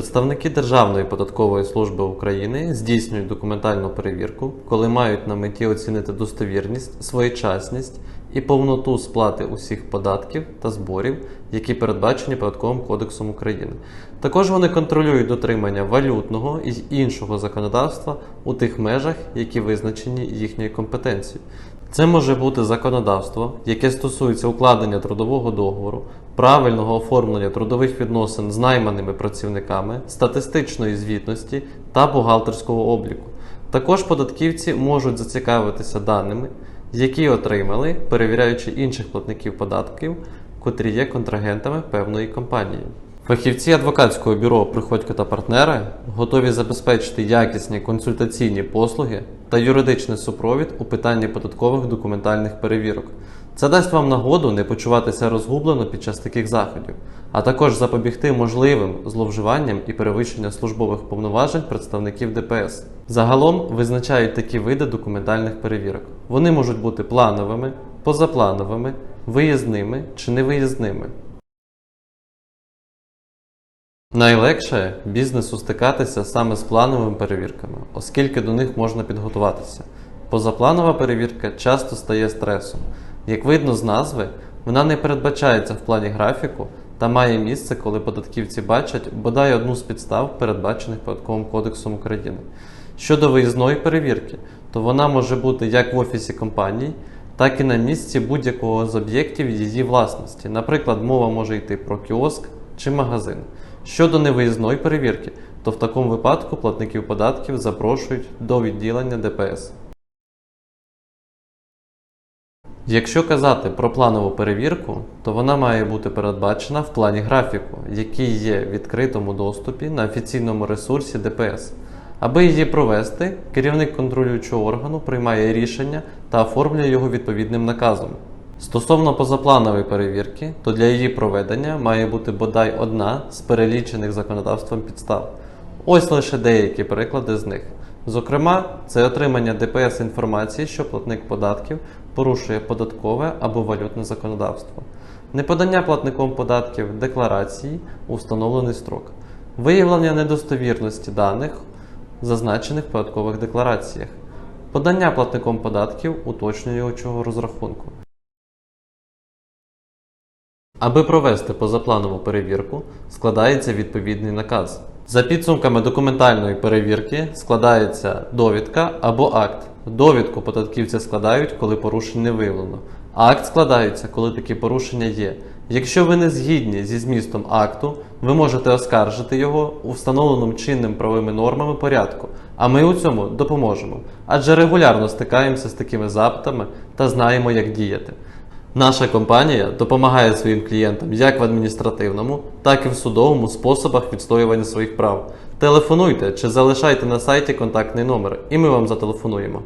Представники Державної податкової служби України здійснюють документальну перевірку, коли мають на меті оцінити достовірність, своєчасність і повноту сплати усіх податків та зборів, які передбачені Податковим кодексом України. Також вони контролюють дотримання валютного і іншого законодавства у тих межах, які визначені їхньою компетенцією. Це може бути законодавство, яке стосується укладення трудового договору, правильного оформлення трудових відносин з найманими працівниками, статистичної звітності та бухгалтерського обліку. Також податківці можуть зацікавитися даними, які отримали, перевіряючи інших платників податків, котрі є контрагентами певної компанії. Фахівці адвокатського бюро Приходько та партнери готові забезпечити якісні консультаційні послуги та юридичний супровід у питанні податкових документальних перевірок. Це дасть вам нагоду не почуватися розгублено під час таких заходів, а також запобігти можливим зловживанням і перевищення службових повноважень представників ДПС. Загалом визначають такі види документальних перевірок. Вони можуть бути плановими, позаплановими, виїзними чи невиїзними. Найлегше бізнесу стикатися саме з плановими перевірками, оскільки до них можна підготуватися. Позапланова перевірка часто стає стресом. Як видно з назви, вона не передбачається в плані графіку та має місце, коли податківці бачать бодай одну з підстав, передбачених Податковим кодексом України. Щодо виїзної перевірки, то вона може бути як в офісі компанії, так і на місці будь-якого з об'єктів її власності. Наприклад, мова може йти про кіоск чи магазин. Щодо невиїзної перевірки, то в такому випадку платників податків запрошують до відділення ДПС. Якщо казати про планову перевірку, то вона має бути передбачена в плані графіку, який є в відкритому доступі на офіційному ресурсі ДПС. Аби її провести, керівник контролюючого органу приймає рішення та оформлює його відповідним наказом. Стосовно позапланової перевірки, то для її проведення має бути бодай одна з перелічених законодавством підстав. Ось лише деякі приклади з них. Зокрема, це отримання ДПС інформації, що платник податків порушує податкове або валютне законодавство, неподання платником податків декларації у встановлений строк, виявлення недостовірності даних, зазначених в податкових деклараціях, подання платником податків уточнюючого розрахунку. Аби провести позапланову перевірку, складається відповідний наказ. За підсумками документальної перевірки складається довідка або акт. Довідку податківці складають, коли порушень не виявлено. Акт складається, коли такі порушення є. Якщо ви не згідні зі змістом акту, ви можете оскаржити його у встановленому чинним правовими нормами порядку, а ми у цьому допоможемо, адже регулярно стикаємося з такими запитами та знаємо, як діяти. Наша компанія допомагає своїм клієнтам як в адміністративному, так і в судовому способах відстоювання своїх прав. Телефонуйте чи залишайте на сайті контактний номер, і ми вам зателефонуємо.